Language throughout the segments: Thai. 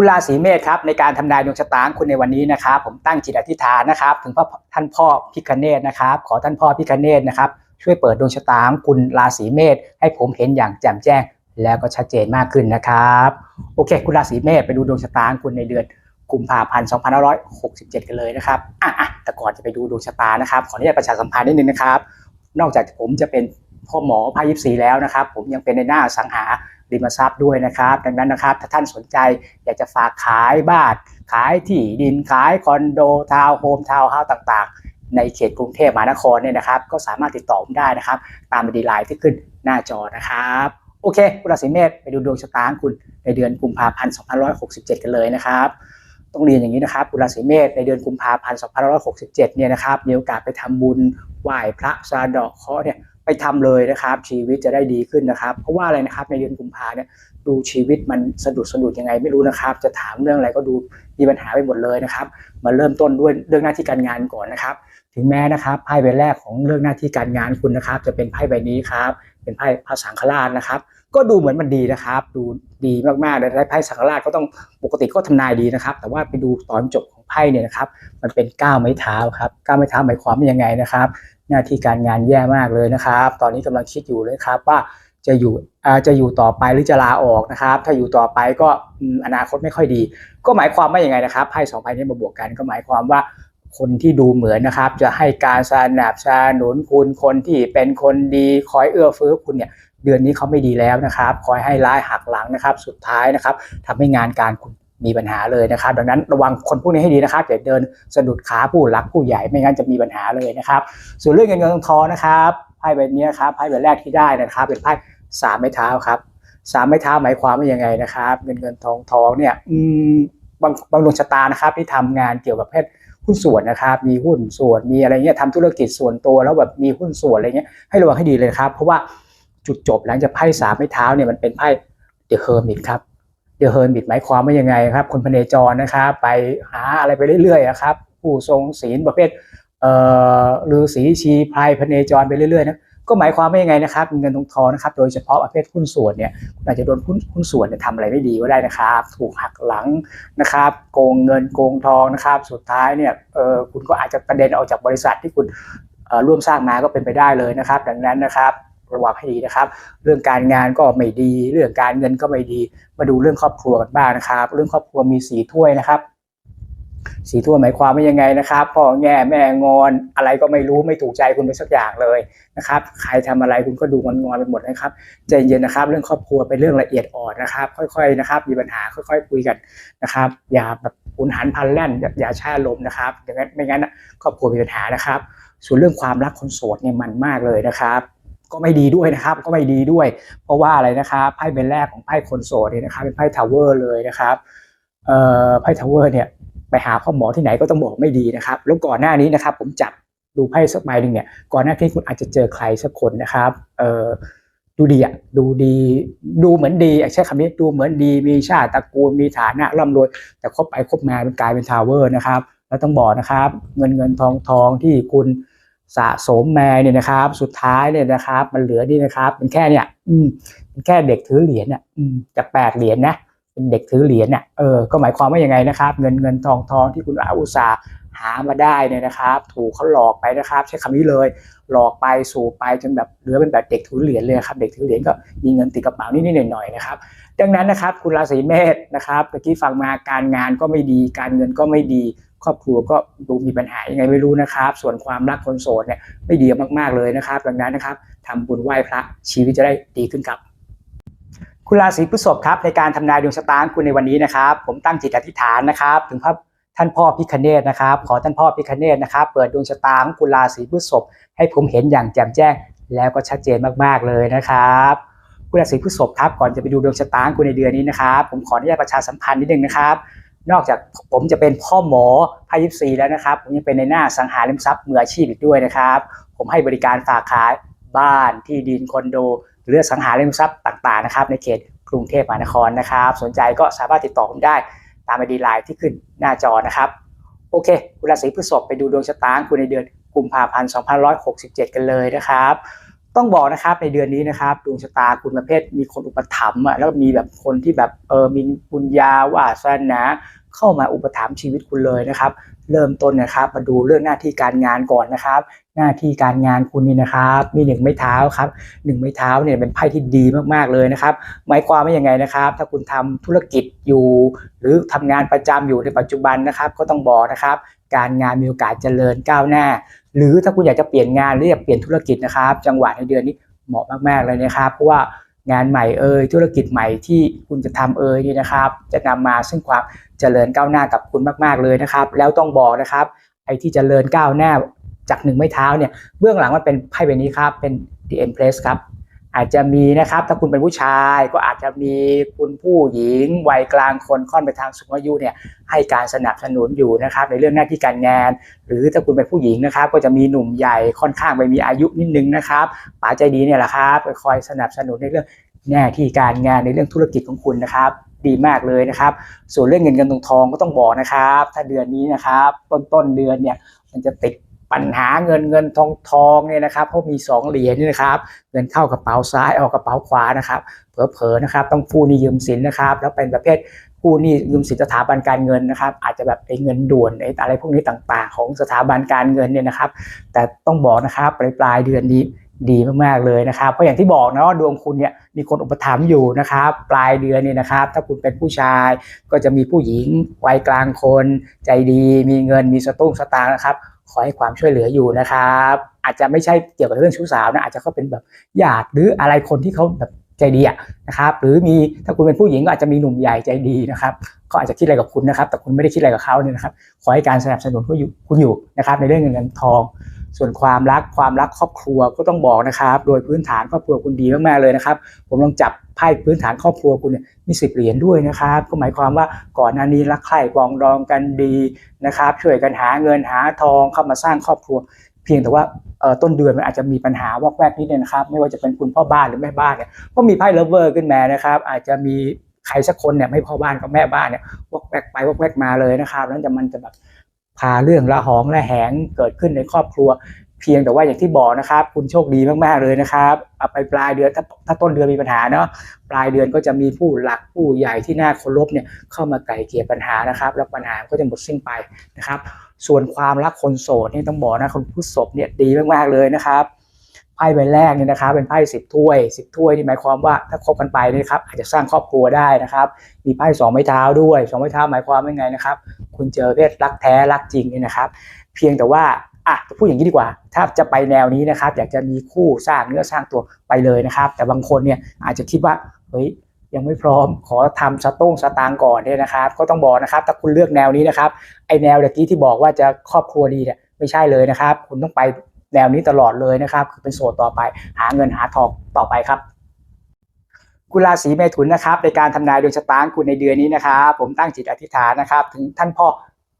คุณราศีเมษครับในการทำนายดวงชะตาของคุณในวันนี้นะครับผมตั้งจิตอธิษฐานนะครับ ถึงพระท่านพ่อพิคเนตนะครับ ขอท่านพ่อพิคเนตนะครับ ช่วยเปิดดวงชะตาของคุณราศีเมษให้ผมเห็นอย่างแจ่มแจ้ง แล้วก็ชัดเจนมากขึ้นนะครับโอเค คุณราศีเมษไปดูดวงชะตาของคุณในเดือนกุมภาพันธ์2567 กันเลยนะครับอะอะแต่ก่อนจะไปดูดวงชะตานะครับ ขออนุญาตประชาสัมพันธ์นิดนึงนะครับ นอกจากผมจะเป็นพ่อหมอพายิปซีแล้วนะครับ ผมยังเป็นในหน้าสังหา ริมทรัพย์ด้วยนะครับ ดังนั้นนะครับถ้าท่านสนใจอยากจะฝากขายบ้านขายที่ดินขายคอนโดทาวน์โฮมทาวน์เฮาส์ต่าง ๆ ในเขตกรุงเทพมหานครเนี่ยนะครับ ก็สามารถติดต่อผมได้นะครับ ตามบันดีไลน์ที่ขึ้นหน้าจอนะครับโอเค คุณราศีเมษไปดูดวงชะตาคุณในเดือนกุมภาพันธ์2567 กันเลยนะครับต้องเรียนอย่างนี้นะครับคุณราศีเมษในเดือนกุมภาพันธ์2567 เนี่ยนะครับมีโอกาสไปทำบุญไหว้พระสาดอกเคาะเนี่ย ไปทำเลยนะครับ ชีวิตจะได้ดีขึ้นนะครับ เพราะว่าอะไรนะครับในเดือนกุมภาเนี่ยดูชีวิตมันสะดุดสะดุดยังไงไม่รู้นะครับ จะถามเรื่องอะไรก็ดูมีปัญหาไปหมดเลยนะครับ มาเริ่มต้นด้วยเรื่องหน้าที่การงานก่อนนะครับ ถึงแม้นะครับไพ่ใบแรกของเรื่องหน้าที่การงานคุณนะครับ จะเป็นไพ่ใบนี้ครับเป็นไพ่พระสังฆราชนะครับก็ดูเหมือนมันดีนะครับ ดูดีมากๆเลยไพ่สังฆราชก็ต้องปกติก็ทำนายดีนะครับ แต่ว่าไปดูตอนจบของไพ่เนี่ยนะครับ มันเป็นก้าวไม้เท้าครับก้าวไม้เท้าหมายความว่ายังไงนะครับ หน้าที่การงานแย่มากเลยนะครับ ตอนนี้กำลังคิดอยู่เลยครับว่าจะอยู่จะอยู่ต่อไปหรือจะลาออกนะครับ ถ้าอยู่ต่อไปก็อนาคตไม่ค่อยดี ก็หมายความว่าอยังไงนะครับไพ่สองไพ่นี้มาบวกกันก็หมายความว่าคนที่ดูเหมือนนะครับ จะให้การสนับสนุนคุณคนที่เป็นคนดีคอยเอื้อเฟื้อคุณเนี่ยเดือนนี้เขาไม่ดีแล้วนะครับ คอยให้ร้ายหักหลังนะครับ สุดท้ายนะครับทำให้งานการคุณ มีปัญหาเลยนะครับดังนั้นระวังคนพวกนี้ให้ดีนะครับอย่าเดินสะดุดขาผู้หลักผู้ใหญ่ไม่งั้นจะมีปัญหาเลยนะครับ ส่วนเรื่องเงินเงินทองทองนะครับไพ่ใบนี้ครับไพ่ใบแรกที่ได้นะครับ เป็นไพ่สามไม้เท้าครับสามไม้เท้าหมายความว่ายังไงนะครับ เงินเงินทองทองเนี่ยอืมบางบางดวงชะตานะครับที่ทำงานเกี่ยวกับเพศหุ้นส่วนนะครับ มีหุ้นส่วนมีอะไรเงี้ยทำธุรกิจส่วนตัวแล้วแบบมีหุ้นส่วนอะไรเงี้ยให้ระวังให้ดีเลยครับ เพราะว่าจุดจบหลังจากไพ่สามไม้เท้าเนี่ยมันเป็นไพ่เดอะเฮอร์มิตครับ เดอะเฮอร์มิตหมายความว่ายังไงครับ คนพเนจรนะครับไปหาอะไรไปเรื่อยๆครับผู้ทรงศีลประเภทเอ่อฤาษีชีพายพเนจรไปเรื่อยๆนะก็หมายความว่ายังไงนะครับเงินทองทองนะครับ โดยเฉพาะประเภทหุ้นส่วนเนี่ยคุณอาจจะโดนหุ้นหุ้นส่วนเนี่ยทำอะไรไม่ดีก็ได้นะครับ ถูกหักหลังนะครับ โกงเงินโกงทองนะครับ สุดท้ายเนี่ยเออคุณก็อาจจะกระเด็นออกจากบริษัทที่คุณร่วมสร้างมาก็เป็นไปได้เลยนะครับ ดังนั้นนะครับ ระวังให้ดีนะครับ เรื่องการงานก็ไม่ดี เรื่องการเงินก็ไม่ดี มาดูเรื่องครอบครัวกันบ้างนะครับ เรื่องครอบครัวมีสีถ้วยนะครับ สีถ้วยหมายความว่ายังไงนะครับพ่อแง่แม่งอนอะไรก็ไม่รู้ไม่ถูกใจคุณไปสักอย่างเลยนะครับ ใครทำอะไรคุณก็ดูงอนงอนไปหมดนะครับใจเย็นนะครับ เรื่องครอบครัวเป็นเรื่องละเอียดอ่อนนะครับ ค่อย ๆนะครับ มีปัญหาค่อย ๆ คุยกันนะครับ อย่าแบบหุนหันพันแล่นอย่าอย่าแช่ลมนะครับอย่างนั้นไม่งั้นครอบครัวมีปัญหานะครับ ส่วนเรื่องความรักคนโสดเนี่ยมันมากเลยนะครับ ก็ไม่ดีด้วยนะครับ ก็ไม่ดีด้วย เพราะว่าอะไรนะครับไพ่เป็นแรกของไพ่คนโสดเนี่ยนะครับเป็นไพ่ทาวเวอร์เลยนะครับเอ่อไพ่ทาวเวอร์เนี่ยไปหาพ่อหมอที่ไหนก็ต้องบอกไม่ดีนะครับแล้วก่อนหน้านี้นะครับ ผมจับดูไพ่สักใบหนึ่งเนี่ยก่อนหน้าที่คุณอาจจะเจอใครสักคนนะครับเอ่อดูดีอะดูดีดูเหมือนดีใช้คำนี้ดูเหมือนดีมีชาติตระกูลมีฐานะร่ำรวยแต่คบไปคบมาเป็นกลายเป็นทาวเวอร์นะครับ แล้วต้องบอกนะครับ เงินเงินทองทองที่คุณ สะสมแมเนี่ยนะครับ สุดท้ายเนี่ยนะครับ มันเหลือนี่นะครับเป็นแค่เนี่ย อืมเป็นแค่เด็กถือเหรียญเนี่ยอืมจากแปดเหรียญนะเป็นเด็กถือเหรียญเนี่ยเออก็หมายความว่ายังไงนะครับ เงินเงินทองทองที่คุณอาอุตสาหามาได้เนี่ยนะครับ ถูกเขาหลอกไปนะครับ ใช้คำนี้เลย หลอกไปสู่ไปจนแบบเหลือเป็นแบบเด็กถือเหรียญเลยครับ เด็กถือเหรียญก็มีเงินติดกระเป๋านิดๆหน่อยๆนะครับ ดังนั้นนะครับ คุณราศีเมษนะครับเมื่อกี้ฟังมาการงานก็ไม่ดี การเงินก็ไม่ดี ครอบครัวก็ดูมีปัญหายังไงไม่รู้นะครับ ส่วนความรักคนโสดเนี่ยไม่ดีมากๆเลยนะครับ ดังนั้นนะครับทำบุญไหว้พระชีวิตจะได้ดีขึ้นครับ คุณราศีพฤษภครับในการทำนายดวงชะตาคุณในวันนี้นะครับ ผมตั้งจิตอธิษฐานนะครับ ถึงพระท่านพ่อพิคเนตนะครับ ขอท่านพ่อพิคเนตนะครับ เปิดดวงชะตาของคุณราศีพฤษภให้ผมเห็นอย่างแจ่มแจ้ง แล้วก็ชัดเจนมากๆเลยนะครับคุณราศีพฤษภครับก่อนจะไปดูดวงชะตาคุณในเดือนนี้นะครับ ผมขออนุญาตประชาสัมพันธ์นิดนึงนะครับ นอกจากผมจะเป็นพ่อหมอพายิปซีแล้วนะครับ ผมยังเป็นในหน้าสังหาริมทรัพย์มืออาชีพอีกด้วยนะครับ ผมให้บริการฝากขายบ้านที่ดินคอนโด หรือสังหาริมทรัพย์ต่างๆนะครับ ในเขตกรุงเทพมหานครนะครับ สนใจก็สามารถติดต่อผมได้ตามไอดีไลน์ที่ขึ้นหน้าจอนะครับ โอเค คุณราศีพฤษภไปดูดวงชะตาคุณในเดือนกุมภาพันธ์2567 กันเลยนะครับต้องบอกนะครับในเดือนนี้นะครับดวงชะตาคุณประเภทมีคนอุปถัมภ์อะแล้วก็มีแบบคนที่แบบเออมีบุญญาวาสนา เข้ามาอุปถัมภ์ชีวิตคุณเลยนะครับ เริ่มต้นนะครับ มาดูเรื่องหน้าที่การงานก่อนนะครับ หน้าที่การงานคุณนี่นะครับมีหนึ่งไม้เท้าครับหนึ่งไม้เท้าเนี่ยเป็นไพ่ที่ดีมากๆเลยนะครับหมายความว่าอยังไงนะครับ ถ้าคุณทำธุรกิจอยู่ หรือทำงานประจำอยู่ในปัจจุบันนะครับ ก็ต้องบอกนะครับ การงานมีโอกาสเจริญก้าวหน้า หรือถ้าคุณอยากจะเปลี่ยนงานหรืออยากเปลี่ยนธุรกิจนะครับ จังหวะในเดือนนี้เหมาะมากๆเลยนะครับเพราะว่า งานใหม่เอ่ยธุรกิจใหม่ที่คุณจะทำเอ่ยนี่นะครับ จะนำมาซึ่งความเจริญก้าวหน้ากับคุณมาก ๆเลยนะครับ แล้วต้องบอกนะครับ ไอ้ที่เจริญก้าวหน้าจากหนึ่งไม้เท้าเนี่ยเบื้องหลังมันเป็นไพ่ใบนี้ครับเป็น The Empress ครับ อาจจะมีนะครับ ถ้าคุณเป็นผู้ชายก็อาจจะมีคุณผู้หญิงวัยกลางคนค่อนไปทางสูงอายุเนี่ยให้การสนับสนุนอยู่นะครับ ในเรื่องหน้าที่การงาน หรือถ้าคุณเป็นผู้หญิงนะครับ ก็จะมีหนุ่มใหญ่ค่อนข้างไปมีอายุนิดนึงนะครับป๋าใจดีเนี่ยแหละครับคอยสนับสนุนในเรื่องหน้าที่การงานในเรื่องธุรกิจของคุณนะครับดีมากเลยนะครับ ส่วนเรื่องเงินเงินทองทองก็ต้องบอกนะครับ ถ้าเดือนนี้นะครับ ต้นต้นเดือนเนี่ยมันจะติด ปัญหาเงินเงินทองทองเนี่ยนะครับเพราะมีสองเหรียญนี่นะครับเงินเข้ากระเป๋าซ้ายออกกระเป๋าขวานะครับเผลอๆนะครับต้องกู้นี้ยืมสินนะครับ แล้วเป็นประเภทกู้นี้ยืมสินสถาบันการเงินนะครับ อาจจะแบบไอ้เงินด่วนไอ้อะไรพวกนี้ต่างๆ ของสถาบันการเงินเนี่ยนะครับ แต่ต้องบอกนะครับปลายปลายเดือนนี้ดีมากๆเลยนะครับ เพราะอย่างที่บอกนะว่าดวงคุณเนี่ยมีคนอุปถัมภ์อยู่นะครับ ปลายเดือนเนี่ยนะครับ ถ้าคุณเป็นผู้ชายก็จะมีผู้หญิงวัยกลางคน ใจดี มีเงินมีสตุ้งสตางค์นะครับ ขอให้ความช่วยเหลืออยู่นะครับ อาจจะไม่ใช่เกี่ยวกับเรื่องชู้สาวนะอาจจะเขาเป็นแบบญาติหรืออะไรคนที่เขาแบบใจดีอะนะครับ หรือมีถ้าคุณเป็นผู้หญิงก็อาจจะมีหนุ่มใหญ่ใจดีนะครับเขาอาจจะคิดอะไรกับคุณนะครับ แต่คุณไม่ได้คิดอะไรกับเขาเนี่ยนะครับ ขอให้การสนับสนุนคุณอยู่คุณอยู่นะครับ ในเรื่องเงินเงินทอง ส่วนความรักความรักครอบครัวก็ต้องบอกนะครับ โดยพื้นฐานครอบครัวคุณดีมากๆเลยนะครับ ผมลองจับไพ่พื้นฐานครอบครัวคุณเนี่ยมีสิบเหรียญด้วยนะครับ ก็หมายความว่าก่อนหน้านี้รักใคร่ปองดองกันดีนะครับ ช่วยกันหาเงินหาทองเข้ามาสร้างครอบครัว เพียงแต่ว่าต้นเดือนมันอาจจะมีปัญหาวอกแวกนิดนึงนะครับ ไม่ว่าจะเป็นคุณพ่อบ้านหรือแม่บ้านเนี่ยก็มีไพ่เลเวอร์ขึ้นมานะครับ อาจจะมีใครสักคนเนี่ยไม่พ่อบ้านก็แม่บ้านเนี่ยวอกแวกไปวอกแวกมาเลยนะครับ แล้วจะมันจะแบบ พาเรื่องละหองละแหงเกิดขึ้นในครอบครัว เพียงแต่ว่าอย่างที่บอกนะครับ คุณโชคดีมากๆเลยนะครับเอาไปปลายเดือนถ้าถ้าต้นเดือนมีปัญหาเนาะปลายเดือนก็จะมีผู้หลักผู้ใหญ่ที่น่าเคารพเนี่ยเข้ามาไกล่เกลี่ยปัญหานะครับ แล้วปัญหาก็จะหมดสิ้นไปนะครับ ส่วนความรักคนโสดนี่ต้องบอกนะคนผู้ศพเนี่ยดีมากๆเลยนะครับ ไพ่ใบแรกเนี่ยนะครับเป็นไพ่สิบถ้วยสิบถ้วยนี่หมายความว่าถ้าคบกันไปเนยครับอาจจะสร้างครอบครัวได้นะครับ มีไพ่สองไม้เท้าด้วยสองไม้เท้าหมายความว่าไงนะครับ คุณเจอเพศรักแท้รักจริงเนี่ยนะครับ เพียงแต่ว่าอะพูดอย่างนี้ดีกว่า ถ้าจะไปแนวนี้นะครับ อยากจะมีคู่สร้างเนื้อสร้างตัวไปเลยนะครับ แต่บางคนเนี่ยอาจจะคิดว่าเฮ้ยยังไม่พร้อมขอทำสต้งสตางก่อนเนี่ยนะครับ ก็ต้องบอกนะครับ ถ้าคุณเลือกแนวนี้นะครับไอแนวเมื่อกี้ที่บอกว่าจะครอบครัวดีเนี่ยไม่ใช่เลยนะครับ คุณต้องไป แนวนี้ตลอดเลยนะครับ คือเป็นโสดต่อไป หาเงินหาทองต่อไปครับกุราศีเมถุนนะครับ ในการทำนายดวงชะตาคุณในเดือนนี้นะครับผมตั้งจิตอธิษฐานนะครับ ถึงท่านพ่อ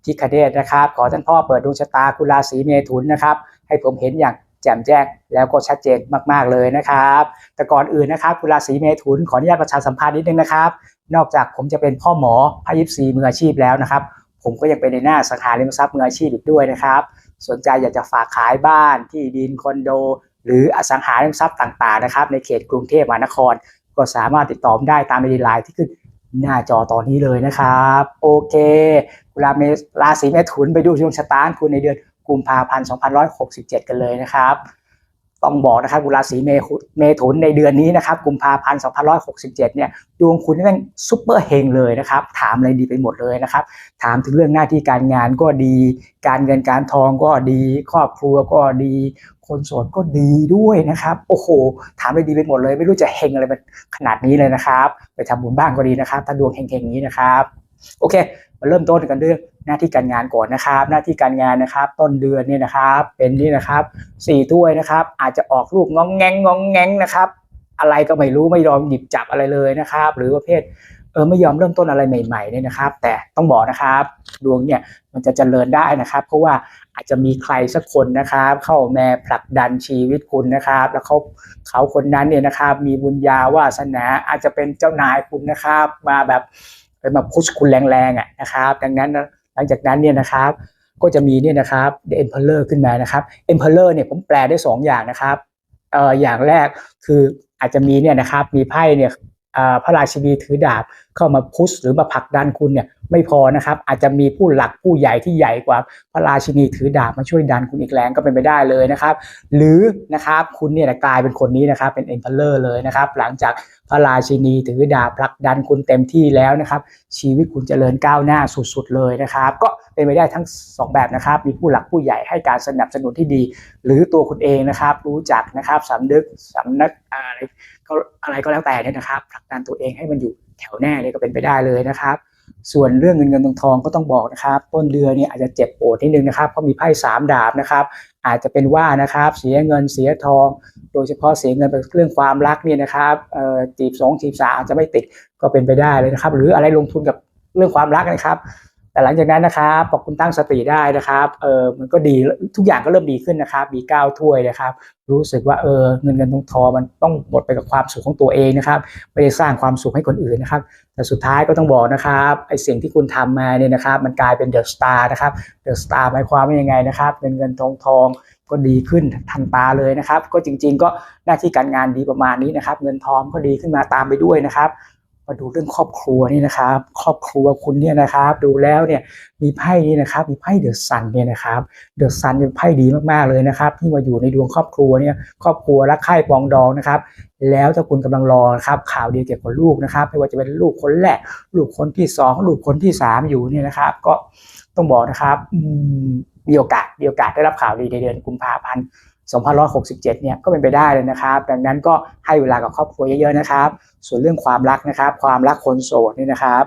พิคเดชนะครับ ขอท่านพ่อเปิดดวงชะตากุราศีเมถุนนะครับ ให้ผมเห็นอย่างแจ่มแจ้งแล้วก็ชัดเจนมาก ๆ เลยนะครับ แต่ก่อนอื่นนะครับกุราศีเมถุนขออนุญาตประชาสัมพันธ์นิดนึงนะครับ นอกจากผมจะเป็นพ่อหมอพยิปซีมืออาชีพแล้วนะครับ ผมก็ยังเป็นในหน้าสังหาริมทรัพย์มืออาชีพอีกด้วยนะครับ สนใจอยากจะฝากขายบ้านที่ดินคอนโด หรืออสังหาริมทรัพย์ต่างๆนะครับ ในเขตกรุงเทพมหานคร ก็สามารถติดต่อมได้ตามในไลน์ที่ขึ้นหน้าจอตอนนี้เลยนะครับ โอเคกุราเมราศีเมถุนไปดูดวงชะตาคุณในเดือนกุมภาพันธ์ 2567 กันเลยนะครับ ต้องบอกนะครับกุราศีเมถุเมถุนในเดือนนี้นะครับกุมภาพันธ์2567 เนี่ยดวงคุณนี่แม่งซุปเปอร์เฮงเลยนะครับ ถามอะไรดีไปหมดเลยนะครับ ถามถึงเรื่องหน้าที่การงานก็ดี การเงินการทองก็ดี ครอบครัวก็ดี คนโสดก็ดีด้วยนะครับ โอ้โห ถามอะไรดีไปหมดเลย ไม่รู้จะเฮงอะไรมันขนาดนี้เลยนะครับ ไปทำบุญบ้างก็ดีนะครับ ถ้าดวงเฮงๆอย่างนี้นะครับ โอเค มาเริ่มต้นกันเรื่อง หน้าที่การงานก่อนนะครับ หน้าที่การงานนะครับ ต้นเดือนเนี่ยนะครับ เป็นนี่นะครับสี่ถ้วยนะครับ อาจจะออกลูกงองแงงงองแงงนะครับ อะไรก็ไม่รู้ไม่ยอมหยิบจับอะไรเลยนะครับ หรือประเภทเออไม่ยอมเริ่มต้นอะไรใหม่ๆเนี่ยนะครับ แต่ต้องบอกนะครับดวงเนี่ยมันจะเจริญได้นะครับ เพราะว่าอาจจะมีใครสักคนนะครับ เข้ามาผลักดันชีวิตคุณนะครับ แล้วเขาเขาคนนั้นเนี่ยนะครับ มีบุญญาวาสนาอาจจะเป็นเจ้านายคุณนะครับ มาแบบเป็นมาพุชคุณแรงๆอะนะครับ ดังนั้น ลังจากนั้นเนี่ยนะครับก็จะมีเนี่ยนะครับ The Emperor ขึ้นมานะครับ Emperor เนี่ยผมแปลได้สองอย่างนะครับเอ่ออย่างแรกคืออาจจะมีเนี่ยนะครับมีไพ่เนี่ยพระราชินีถือดาบ เข้ามาพุชหรือมาผลักดันคุณเนี่ยไม่พอนะครับ อาจจะมีผู้หลักผู้ใหญ่ที่ใหญ่กว่าพระราชินีถือดาบมาช่วยดันคุณอีกแรงก็เป็นไปได้เลยนะครับ หรือนะครับคุณเนี่ยกลายเป็นคนนี้นะครับเป็นเอ็มพ r เลอร์เลยนะครับ หลังจากพระราชินีถือดาบผลักดันคุณเต็มที่แล้วนะครับ ชีวิตคุณเจริญก้าวหน้าสุดๆเลยนะครับ ก็เป็นไปได้ทั้งสองแบบนะครับ มีผู้หลักผู้ใหญ่ให้การสนับสนุนที่ดี หรือตัวคุณเองนะครับ รู้จักนะครับสำนึกสำนึกอะไรก็อะไรก็แล้วแต่เนี่ยนะครับผลักดันตัวเองให้มันอยู่ แถวแน่เลยก็เป็นไปได้เลยนะครับ ส่วนเรื่องเงินเงินทองทองก็ต้องบอกนะครับ ต้นเดือนเนี่ยอาจจะเจ็บปวดนิดนึงนะครับเพราะมีไพ่สามดาบนะครับ อาจจะเป็นว่านะครับเสียเงินเสียทอง โดยเฉพาะเสียเงินเป็นเรื่องความรักเนี่ยนะครับเอ่อจีบสองจีบสามอาจจะไม่ติดก็เป็นไปได้เลยนะครับ หรืออะไรลงทุนกับเรื่องความรักนะครับ แต่หลังจากนั้นนะครับพอคุณตั้งสติได้นะครับเออมันก็ดีทุกอย่างก็เริ่มดีขึ้นนะครับมีก้าวถ้วยนะครับ รู้สึกว่าเออเงินเงินทองทองมันต้องหมดไปกับความสุขของตัวเองนะครับไม่ได้สร้างความสุขให้คนอื่นนะครับ แต่สุดท้ายก็ต้องบอกนะครับไอสิ่งที่คุณทำมาเนี่ยนะครับ มันกลายเป็นเดอะสตาร์นะครับเดอะสตาร์หมายความว่ายังไงนะครับเงินเงินทองทองก็ดีขึ้นทันตาเลยนะครับ ก็จริง ๆ ก็หน้าที่การงานดีประมาณนี้นะครับ เงินทองก็ดีขึ้นมาตามไปด้วยนะครับ มาดูเรื่องครอบครัวนี่นะครับ ครอบครัวคุณเนี่ยนะครับ ดูแล้วเนี่ยมีไพ่นี่นะครับ มีไพ่เดอะซันเนี่ยนะครับเดอะซันเป็นไพ่ดีมากๆเลยนะครับ ที่มาอยู่ในดวงครอบครัวเนี่ยครอบครัวรักใคร่ปองดองนะครับ แล้วถ้าคุณกำลังรอครับข่าวดีเกี่ยวกับลูกนะครับไม่ว่าจะเป็นลูกคนแรกลูกคนที่สองลูกคนที่สามอยู่เนี่ยนะครับ ก็ต้องบอกนะครับมีโอกาสมีโอกาสได้รับข่าวดีในเดือนกุมภาพันธ์ 2567 เนี่ยก็เป็นไปได้เลยนะครับ ดังนั้นก็ให้เวลากับครอบครัวเยอะๆนะครับ ส่วนเรื่องความรักนะครับ ความรักคนโสดนี่นะครับ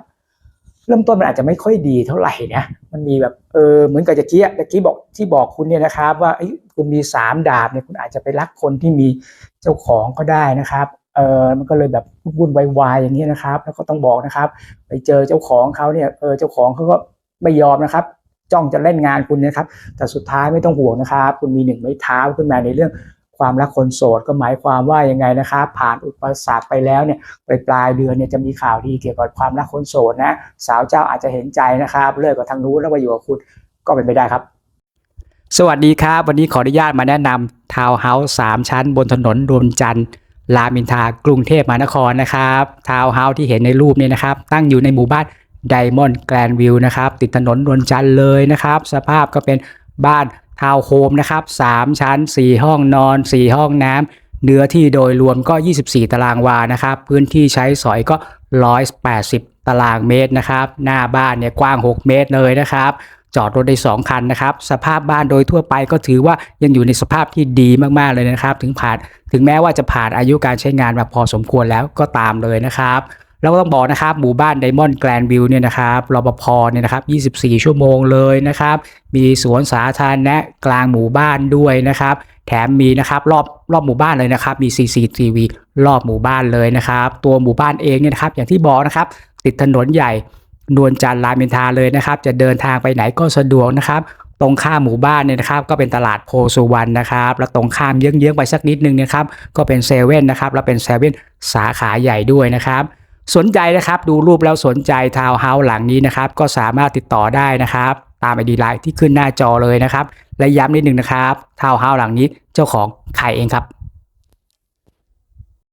เริ่มต้นมันอาจจะไม่ค่อยดีเท่าไหร่นะมันมีแบบเออเหมือนกับตะกี้ตะกี้บอกที่บอกคุณเนี่ยนะครับ ว่าคุณมีสามดาบเนี่ยคุณอาจจะไปรักคนที่มีเจ้าของก็ได้นะครับเออมันก็เลยแบบวุ่นวายๆอย่างนี้นะครับ แล้วก็ต้องบอกนะครับ ไปเจอเจ้าของเขาเนี่ยเออเจ้าของเขาก็ไม่ยอมนะครับ จ้องจะเล่นงานคุณนะครับ แต่สุดท้ายไม่ต้องห่วงนะครับ คุณมีหนึ่งไม้เท้าขึ้นมาในเรื่องความรักคนโสดก็หมายความว่ายังไงนะครับ ผ่านอุปสรรคไปแล้วเนี่ยปลายปลายเดือนเนี่ยจะมีข่าวดีเกี่ยวกับความรักคนโสดนะ สาวเจ้าอาจจะเห็นใจนะครับ เลิกกับทางนู้นแล้วมาอยู่กับคุณก็เป็นไปได้ครับ สวัสดีครับ วันนี้ขออนุญาตมาแนะนำทาวน์เฮาส์สามชั้น บนถนนรวมจันทร์รามอินทากรุงเทพมหานครนะครับทาวน์เฮาส์ที่เห็นในรูปเนี่ยนะครับ ตั้งอยู่ในหมู่บ้าน ไดมอนด์แกรนวิวนะครับ ติดถนนนวลจันทร์เลยนะครับ สภาพก็เป็นบ้านทาวน์โฮมนะครับ3ชั้น 4 ห้องนอน 4 ห้องน้ำเนื้อที่โดยรวมก็ 24 ตารางวานะครับ พื้นที่ใช้สอยก็ 180 ตารางเมตรนะครับ หน้าบ้านเนี่ยกว้าง 6 เมตรเลยนะครับจอดรถได้ 2 คันนะครับ สภาพบ้านโดยทั่วไปก็ถือว่ายังอยู่ในสภาพที่ดีมากๆเลยนะครับ ถึงผ่านถึงแม้ว่าจะผ่านอายุการใช้งานมาพอสมควรแล้วก็ตามเลยนะครับ แล้วก็ต้องบอกนะครับหมู่บ้านไดมอนด์แกรนวิวเนี่ยนะครับรปภเนี่ยนะครับ 24 ชั่วโมงเลยนะครับ มีสวนสาธารณะกลางหมู่บ้านด้วยนะครับ แถมมีนะครับรอบรอบหมู่บ้านเลยนะครับ มี CCTV รอบหมู่บ้านเลยนะครับ ตัวหมู่บ้านเองเนี่ยนะครับ อย่างที่บอกนะครับ ติดถนนใหญ่นวลจันทร์รามอินทาเลยนะครับ จะเดินทางไปไหนก็สะดวกนะครับตรงข้ามหมู่บ้านเนี่ยนะครับก็เป็นตลาดโพสุวรรณนะครับแล้วตรงข้ามเยื้องๆไปสักนิดนึงนะครับก็เป็นเซเว่นนะครับแล้วเป็นเซเว่นสาขาใหญ่ด้วยนะครับ สนใจนะครับดูรูปแล้วสนใจทาวน์เฮาส์หลังนี้นะครับ ก็สามารถติดต่อได้นะครับ ตามไอดีไลน์ที่ขึ้นหน้าจอเลยนะครับ และย้ำนิดนึงนะครับทาวน์เฮาส์หลังนี้เจ้าของใครเองครับ